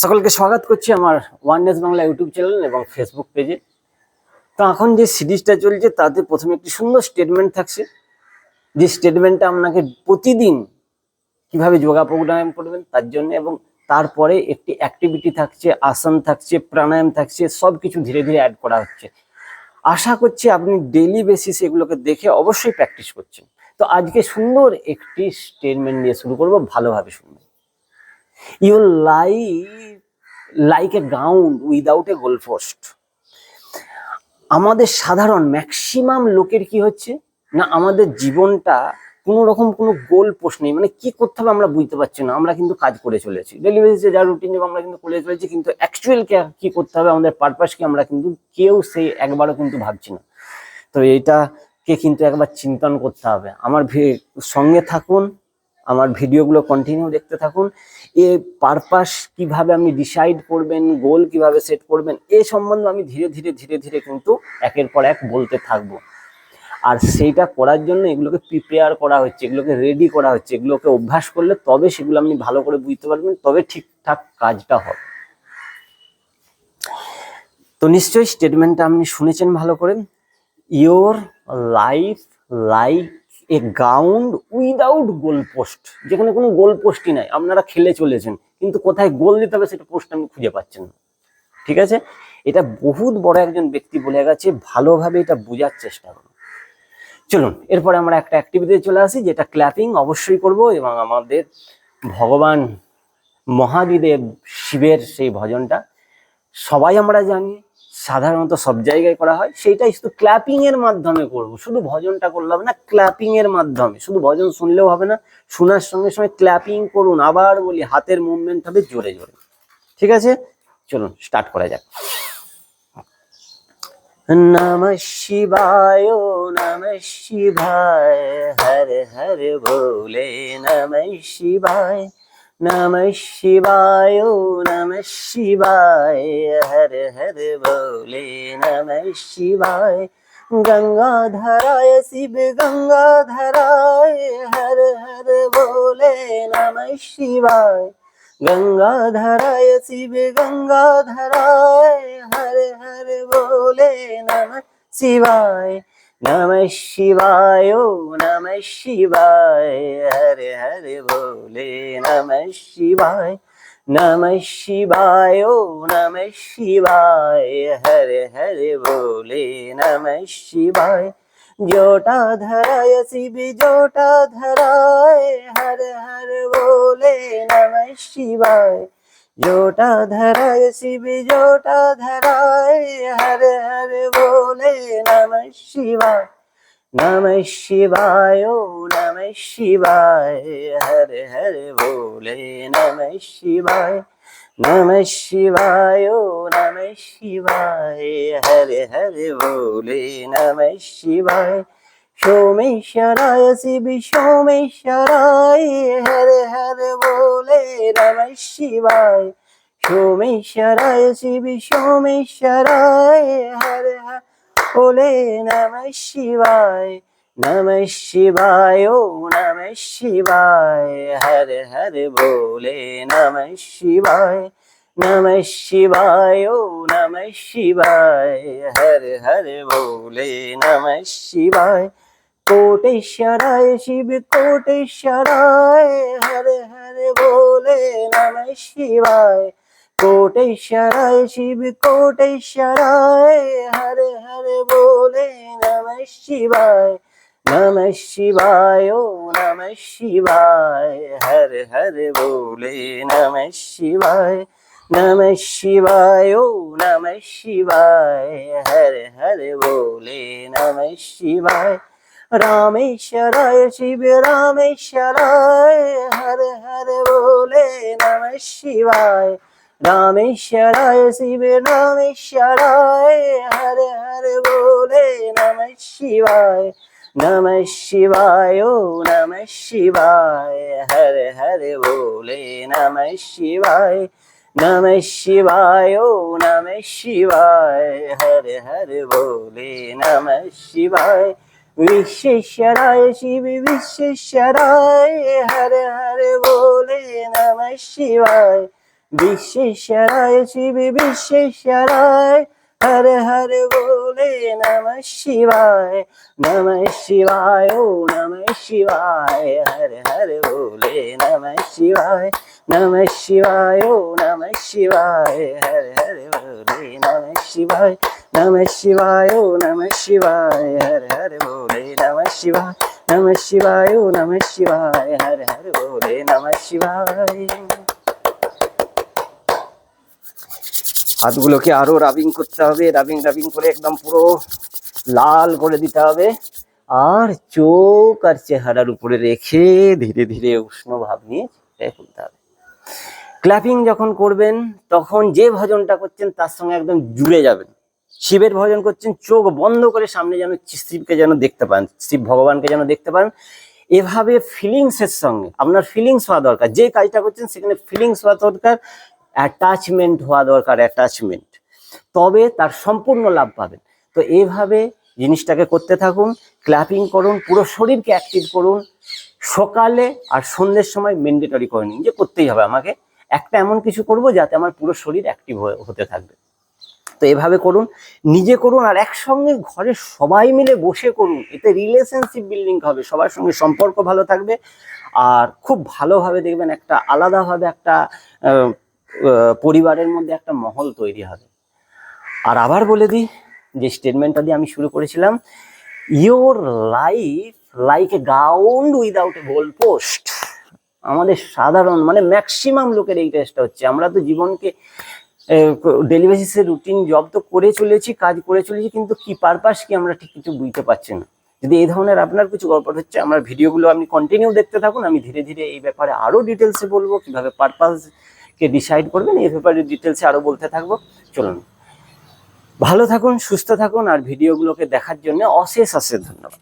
সকলকে স্বাগত করছি আমার ওয়াননেস বাংলা ইউটিউব চ্যানেল এবং ফেসবুক পেজে তো এখন যে সিরিজটা চলছে, তাতে প্রথমে একটি সুন্দর স্টেটমেন্ট থাকছে। যে স্টেটমেন্টটা আপনাকে প্রতিদিন কীভাবে যোগা প্রোগ্রাম করবেন তার জন্য এবং তারপরে একটি অ্যাক্টিভিটি থাকছে, আসন থাকছে, প্রাণায়াম থাকছে সব কিছু ধীরে ধীরে অ্যাড করা হচ্ছে। আশা করছি আপনি ডেইলি বেসিস এগুলোকে দেখে অবশ্যই প্র্যাকটিস করছেন। তো আজকে সুন্দর একটি স্টেটমেন্ট নিয়ে শুরু করব, ভালোভাবে শুনবেন। Your life like a ground without a goal post আমাদের সাধারণ ম্যাক্সিমাম লোকের কি হচ্ছে? না, আমাদের জীবনটা কোনো রকম কোনো গোল পোস্ট নেই। মানে কি করতে হবে আমরা বুঝতে পারছি না। আমরা কিন্তু কাজ করে চলেছি। ডেলি বেসিসে যা রুটিন যাব আমরা কিন্তু করে চলেছি, কিন্তু অ্যাকচুয়াল কি করতে হবে? আমাদের পারপাস কি আমরা কিন্তু কেউ সেই একবারও কিন্তু ভাবছি না। তো এইটাকে কিন্তু একবার চিন্তন করতে হবে। আমার সঙ্গে থাকুন। আমার ভিডিওগুলো কন্টিনিউ দেখতে থাকুন। এ পারপাস কীভাবে আপনি ডিসাইড করবেন গোল কীভাবে সেট করবেন, এ সম্বন্ধে আমি ধীরে ধীরে ধীরে ধীরে কিন্তু একের পর এক বলতে থাকব। আর সেইটা করার জন্য এগুলোকে প্রিপেয়ার করা হচ্ছে, এগুলোকে রেডি করা হচ্ছে, এগুলোকে অভ্যাস করলে তবে সেগুলো আপনি ভালো করে বুঝতে পারবেন, তবে ঠিকঠাক কাজটা হবে। তো নিশ্চয়ই স্টেটমেন্টটা আপনি শুনেছেন ভালো করে। Your life like a ground without goal post যেখানে কোনো গোল পোস্টই নাই, আপনারা খেলে চলেছেন, কিন্তু কোথায় গোল দিতে হবে সেটা পোস্ট আপনি খুঁজে পাচ্ছেন না, ঠিক আছে? এটা বহুত বড় একজন ব্যক্তি বলে গেছে, ভালোভাবে এটা বোঝার চেষ্টা করুন। চলুন, এরপরে আমরা একটা অ্যাক্টিভিটিতে চলে আসি, যেটা ক্ল্যাপিং অবশ্যই করব এবং আমাদের ভগবান মহাদিদেব শিবের সেই ভজনটা সবাই আমরা জানি সাধারণত সব জায়গায় করা হয়, সেইটাই শুধু ক্ল্যাপিং এর মাধ্যমে করব। শুধু ভজনটা করলে হবে না ক্ল্যাপিং এর মাধ্যমে। শুধু ভজন শুনলেও হবে না, শোনার সঙ্গে সঙ্গে ক্ল্যাপিং করুন, আবার বলি হাতের মুভমেন্ট হবে জোরে জোরে। ঠিক আছে? চলুন স্টার্ট করা যাক। নম শিবায় নম শিবায়, হর হর ভোলে নম শিবায়। नम शिवाय नम शिवाय, हर हर बोले नम शिवाय। गंगाधराय, शिव गंगाधराय, हर हर बोले नम शिवाय। गंगाधराय, शिव गंगाधराय, हर हर बोले नम शिवाय। नम शिवाय नम शिवाय, हरे हरे भोले नम शिवाय। नम शिवाय नम शिवाय, हरे हरे भोले नम शिवाय। जोटा धराय शिव जोटा धराय हरे हरे भोले नम शिवाय। जोटा धराय शिव, जोटा धराय हरे हरे बोले नम शिवाय नम शिवाय नम शिवाय, हरे हरे बोले नम शिवाय नम शिवाय नम शिवाय, हरे हरे बोले नम शिवाय। सोमेश्वराय शिव सोमेश्वराय हर हर बोले नम शिवाय। सोमेश्वराय शिव सोमेश्वराय हर हर बोले नम शिवाय। नम शिवाय, ओ नम शिवाय हर हर बोले नम शिवाय। नम शिवाय, ओ नम शिवाय हर हर बोले नम शिवाय। कोटेश्वराय, शिव कोटेश्वराय, हरे हर भोले नम शिवाय। कोटेश्वराय, शिव कोटेश्वराय, हरे हर भोले नम शिवाय। नम शिवाय, ओ नमः शिवाय, हरे हरे भोले नम शिवाय। नम शिवाय, ओ नमः शिवाय, हरे हरे भोले नम शिवाय। रामेश्वराय, शिव रामेश्वराय, हर हर बोले नम शिवाय। रामेश्वराय, शिव रामेश्वराय, हर हर बोले नम शिवाय। नम शिवाय नम शिवाय, हर हर बोले नम शिवाय। नम शिवाय नम शिवाय, हर हर बोले नम शिवाय। विश्वेश्वराय शिव, विश्वेश्वराय हर हर बोले नम शिवाय। विश्वेश्वराय शिव, विश्वेश्वराय हर हर बोले नम शिवाय। नम शिवाय, ओ नम शिवाय, हर हर बोले नम शिवाय। नम शिवाय, ओ नम शिवाय, हर हर बोले नम शिवाय। ও নম শিবায় হর হর বলে নম শিবায় নম শিবায় ও নম শিবায় হর হর বলে নম শিবায় হাতগুলোকে আরও রাবিং করতে হবে রাবিং রাবিং করে একদম পুরো লাল করে দিতে হবে। আর চোখ আর চেহারার উপরে রেখে ধীরে ধীরে উষ্ণ ভাব নিয়ে খুলতে হবে। ক্ল্যাপিং যখন করবেন, তখন যে ভজনটা করছেন, তার সঙ্গে একদম জুড়ে যাবেন। শিবের ভজন করছেন, চোখ বন্ধ করে সামনে যেন শিবকে যেন দেখতে পান, শিব ভগবানকে যেন দেখতে পান। এভাবে ফিলিংসের সঙ্গে, আপনার ফিলিংস হওয়া দরকার, যে কাজটা করছেন সেখানে ফিলিংস হওয়া দরকার অ্যাটাচমেন্ট হওয়া দরকার অ্যাটাচমেন্ট তবে তার সম্পূর্ণ লাভ পাবেন। তো এভাবে জিনিসটাকে করতে থাকুন ক্ল্যাপিং করুন, পুরো শরীরকে অ্যাক্টিভ করুন। সকালে আর সন্ধ্যের সময় মেন্ডেটরি করে নিন যে করতেই হবে আমাকে। একটা এমন কিছু করব যাতে আমার পুরো শরীর অ্যাক্টিভ হতে থাকবে। তো এভাবে করুন, নিজে করুন আর একসঙ্গে ঘরে সবাই মিলে বসে করুন। এতে রিলেশনশিপ বিল্ডিং হবে, সবার সঙ্গে সম্পর্ক ভালো থাকবে আর খুব ভালোভাবে দেখবেন একটা আলাদাভাবে একটা পরিবারের মধ্যে একটা মহল তৈরি হবে। আর আবার বলে দিই, যে স্টেটমেন্টটা দিয়ে আমি শুরু করেছিলাম your life like a ground without a goal post আমাদের সাধারণ মানে ম্যাক্সিমাম লোকের এই টেস্টটা হচ্ছে। আমরা তো জীবনকে ডেলি বেসিসে রুটিন জব তো করে চলেছি, কাজ করে চলেছি, কিন্তু কি পারপাস কি আমরা ঠিক কিছু বুঝতে পারছি না। যদি এই ধরনের আপনার কিছু গল্প হচ্ছে, আমার ভিডিওগুলো আপনি কন্টিনিউ দেখতে থাকুন, আমি ধীরে ধীরে এই ব্যাপারে আরও ডিটেলসে বলব, কীভাবে পারপাসকে ডিসাইড করবেন, এই ব্যাপারে ডিটেলসে আরও বলতে থাকব। চলুন। ভালো থাকুন, সুস্থ থাকুন, আর ভিডিওগুলোকে দেখার জন্য অশেষ অশেষ ধন্যবাদ।